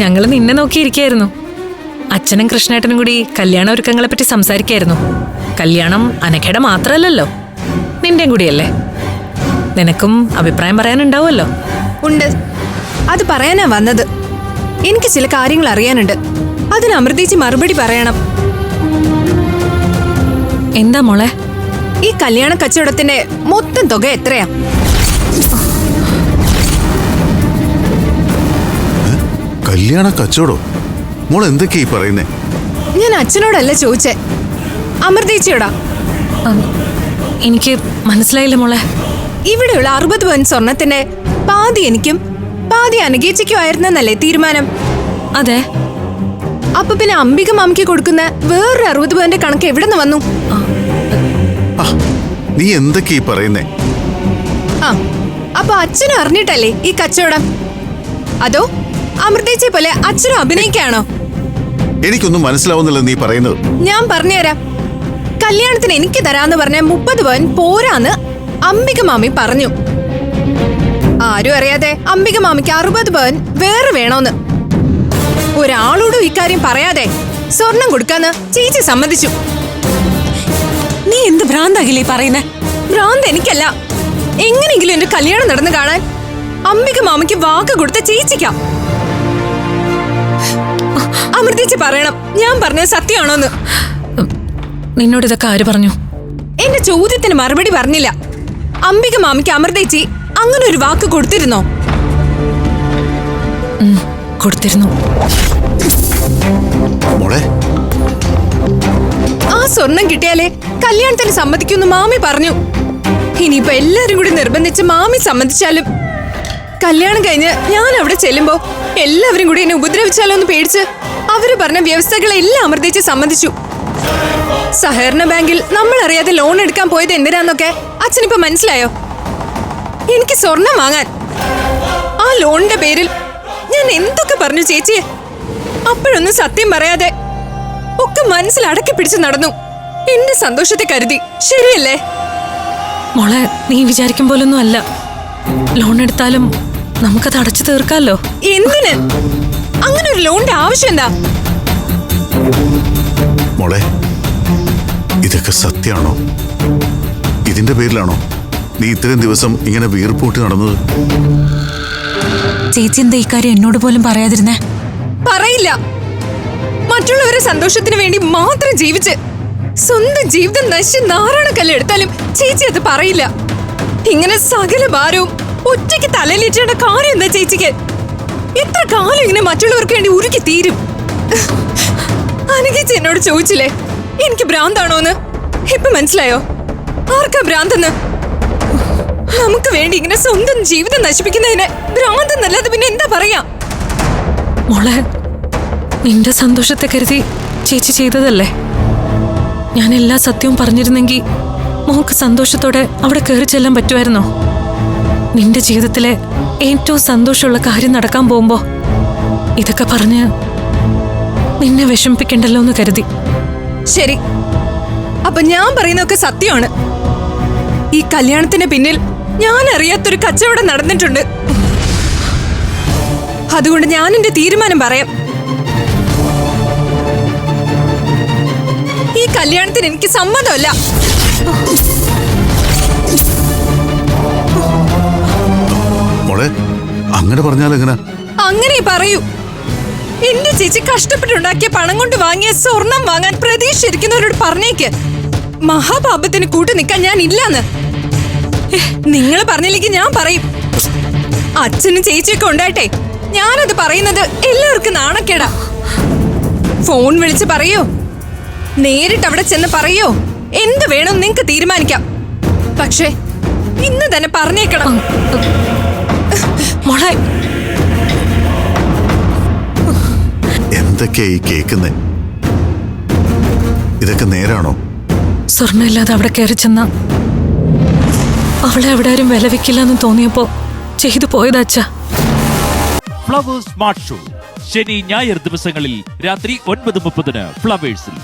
ഞങ്ങൾ നിന്നെ നോക്കിയിരിക്കായിരുന്നു. അച്ഛനും കൃഷ്ണേട്ടനും കൂടി കല്യാണ ഒരുക്കങ്ങളെ പറ്റി സംസാരിക്കായിരുന്നു. കല്യാണം അനഘയുടെ മാത്രമല്ലല്ലോ. നിന്റെയും കൂടിയല്ലേ? നിനക്കും അഭിപ്രായം പറയാനുണ്ടാവുമല്ലോ. ഉണ്ട്. അത് പറയാനാ വന്നത്. എനിക്ക് ചില കാര്യങ്ങൾ അറിയാനുണ്ട്. അതിന് അമൃതേച്ചി മറുപടി പറയണം. എന്താ മോളെ? ഈ കല്യാണ കച്ചവടത്തിന്റെ മൊത്തം തുക എത്രയാ? കല്യാണ കച്ചവടോ? മോൾ എന്തൊക്കെയാ ഈ പറയുന്നേ? ഞാൻ അച്ഛനോടല്ല ചോദിച്ചേ. അമൃതേച്ചിയോടാ എനിക്ക് മനസ്സിലായില്ല മോളെ. ഇവിടെയുള്ള അറുപത് പവൻ സ്വർണത്തിന്റെ പാതി എനിക്കും പാതി അനുഗേച്ചിക്കും ആയിരുന്നെന്നല്ലേ തീരുമാനം? അതെ. അപ്പൊ പിന്നെ അംബിക മാമിക്ക് കൊടുക്കുന്ന വേറൊരു അറുപത് പവന്റെ കണക്ക് എവിടെ നിന്ന് വന്നു? ആ. നീ എന്തൊക്കെയാ ഈ പറയുന്നേ? ആ അപ്പൊ അച്ഛനും അറിഞ്ഞിട്ടല്ലേ ഈ കച്ചവടം? അതോ അമൃതേച്ചിയെ പോലെ അച്ഛനും അഭിനയിക്കാണോ? എനിക്കൊന്നും മനസ്സിലാവുന്നില്ല നീ പറയുന്നത്. ഞാൻ പറഞ്ഞുതരാം. കല്യാണത്തിന് എനിക്ക് തരാന്ന് പറഞ്ഞ മുപ്പത് പവൻ പോരാന്ന് അംബിക മാമി പറഞ്ഞു. ആരും അറിയാതെ അംബിക മാമിക്ക് അറുപത് പവൻ വേറെ വേണോന്ന്. ഒരാളോടും ഇക്കാര്യം പറയാതെ സ്വർണം കൊടുക്കാന്ന് ചേച്ചി സമ്മതിച്ചു. നീ എന്ത് ഭ്രാന്താകില്ലേ പറയുന്നേ? ഭ്രാന്ത് എനിക്കല്ല. എങ്ങനെയെങ്കിലും എന്റെ കല്യാണം നടന്നു കാണാൻ അംബിക മാമിക്ക് വാക്ക് കൊടുത്ത ചേച്ചിക്കാം. അമൃതേച്ചി പറയണം. ഞാൻ പറഞ്ഞത് സത്യമാണോന്ന്. നിന്നോട് ഇതൊക്കെ ആര് പറഞ്ഞു? എന്റെ ചോദ്യത്തിന് മറുപടി പറഞ്ഞില്ല. അംബിക മാമിക്ക് അമൃതേച്ചി അങ്ങനെ ഒരു വാക്ക് കൊടുത്തിരുന്നോ? കൊടുത്തിരുന്നു. മോളെ. ആ സ്വർണം കിട്ടിയാലേ കല്യാണത്തിന് സമ്മതിക്കുമെന്ന് മാമി പറഞ്ഞു. ഇനിയിപ്പോ എല്ലാരും കൂടി നിർബന്ധിച്ച് മാമി സമ്മതിച്ചാലും കല്യാണം കഴിഞ്ഞ് ഞാൻ ചെല്ലുമ്പോ എല്ലാവരും കൂടി എന്നെ ഉപദ്രവിച്ചാലോ എന്ന് പേടിച്ച് അവർ പറഞ്ഞ വ്യവസ്ഥകളെല്ലാം അമർദ്ദിച്ച് സമ്മതിച്ചു. സഹകരണ ബാങ്കിൽ നമ്മൾ അറിയാതെ ലോൺ എടുക്കാൻ പോയത് എന്തിനാന്നൊക്കെ അച്ഛനിപ്പോ മനസ്സിലായോ? എനിക്ക് സ്വർണം വാങ്ങാൻ. ആ ലോണിന്റെ പേരിൽ ഞാൻ എന്തൊക്കെ പറഞ്ഞു ചേച്ചിയെ അപ്പോഴൊന്നും സത്യം പറയാതെ ഒക്കെ മനസ്സിൽ അടക്കി പിടിച്ച് നടന്നു. എന്റെ സന്തോഷത്തെ കരുതി. ശരിയല്ലേ? മോളെ നീ വിചാരിക്കും പോലൊന്നും അല്ല. ലോൺ എടുത്താലും നമുക്കത് അടച്ചു തീർക്കാലോ? എന്തിന്? അങ്ങനെ ഒരു ലോണിന്റെ ആവശ്യം എന്താ മോളെ ഇതൊക്കെ സത്യാണോ? ഇതിന്റെ പേരിലാണോ നീ ഇത്രയും ദിവസം ഇങ്ങനെ വീർപ്പൂട്ടി നടന്നത്? ചേച്ചി എന്താ ഇക്കാര്യം എന്നോട് പോലും പറയാതിരുന്നേ? പറയില്ല. മറ്റുള്ളവരുടെ സന്തോഷത്തിന് വേണ്ടി മാത്രം ജീവിച്ച് സ്വന്തം ജീവിതം നശിച്ച് നാരായണക്കല്ല് എടുത്താലും ചേച്ചി അത് പറയില്ല. ഇങ്ങനെ സകല ഭാരവും ഒറ്റയ്ക്ക് തലയിലേറ്റേണ്ട കാര്യം എന്താ ചേച്ചിക്ക്? എത്ര കാലം ഇങ്ങനെ മറ്റുള്ളവർക്ക് വേണ്ടി ഉരുക്കി തീരും? അനുകേച്ചി എന്നോട് ചോദിച്ചില്ലേ എനിക്ക് ഭ്രാന്താണോന്ന്? ഇപ്പൊ മനസ്സിലായോ? ആർക്കാ ഭ്രാന്തെന്ന്? നമുക്ക് വേണ്ടി ഇങ്ങനെ സ്വന്തം ജീവിതം നശിപ്പിക്കുന്നതിന് ഭ്രാന്തെന്നല്ലാതെ പിന്നെ എന്താ പറയാ? മോളെ നിന്റെ സന്തോഷത്തെ കരുതി ചേച്ചി ചെയ്തതല്ലേ? ഞാൻ എല്ലാ സത്യവും പറഞ്ഞിരുന്നെങ്കിൽ മോക്ക് സന്തോഷത്തോടെ അവിടെ കയറി ചെല്ലാൻ പറ്റുമായിരുന്നോ? നിന്റെ ജീവിതത്തിലെ ഏറ്റവും സന്തോഷമുള്ള കാര്യം നടക്കാൻ പോകുമ്പോ ഇതൊക്കെ പറഞ്ഞ് നിന്നെ വിഷമിപ്പിക്കണ്ടല്ലോ എന്ന് കരുതി. ശരി. അപ്പൊ ഞാൻ പറയുന്നതൊക്കെ സത്യമാണ്. ഈ കല്യാണത്തിന് പിന്നിൽ ഞാൻ അറിയാത്തൊരു കച്ചവടം നടന്നിട്ടുണ്ട്. അതുകൊണ്ട് ഞാൻ എന്റെ തീരുമാനം പറയാം. ഈ കല്യാണത്തിന് എനിക്ക് സമ്മതമല്ല. പറയൂ. എന്റെ ചേച്ചി കഷ്ടപ്പെട്ടുണ്ടാക്കിയ പണം കൊണ്ട് വാങ്ങിയ സ്വർണം വാങ്ങാൻ പ്രതീക്ഷിച്ചിരിക്കുന്നവരോട് പറഞ്ഞേക്ക്. മഹാപാപത്തിന് കൂട്ടു നിൽക്കാൻ ഞാൻ ഇല്ലാന്ന്. നിങ്ങൾ പറഞ്ഞില്ലെങ്കിൽ ഞാൻ പറയും. അച്ഛനും ചേച്ചിയൊക്കെ ഉണ്ടായിട്ടെ ഞാനത് പറയുന്നത് എല്ലാവർക്കും നാണക്കേടാ. ഫോൺ വിളിച്ച് പറയോ. നേരിട്ട് അവിടെ ചെന്ന് പറയോ. എന്ത് വേണം നിങ്ങക്ക് തീരുമാനിക്കാം. പക്ഷേ ഇന്ന് തന്നെ പറഞ്ഞേക്കണം. മോളെ എന്തൊക്കെയാ ഈ കേൾക്കുന്നേ ഇതൊക്കെ നേരാണോ? സ്വർണമില്ലാതെ അവിടെ കയറി ചെന്ന. അവളെ അവിടെ ആരും വില വെക്കില്ലെന്ന് തോന്നിയപ്പോ ചെയ്തു പോയതാച്ചാ ഫ്ലവേഴ്സ് സ്മാർട്ട് ഷോ. ശനി ഞായർ ദിവസങ്ങളിൽ രാത്രി ഒൻപത് മുപ്പതിന് ഫ്ലവേഴ്സിൽ.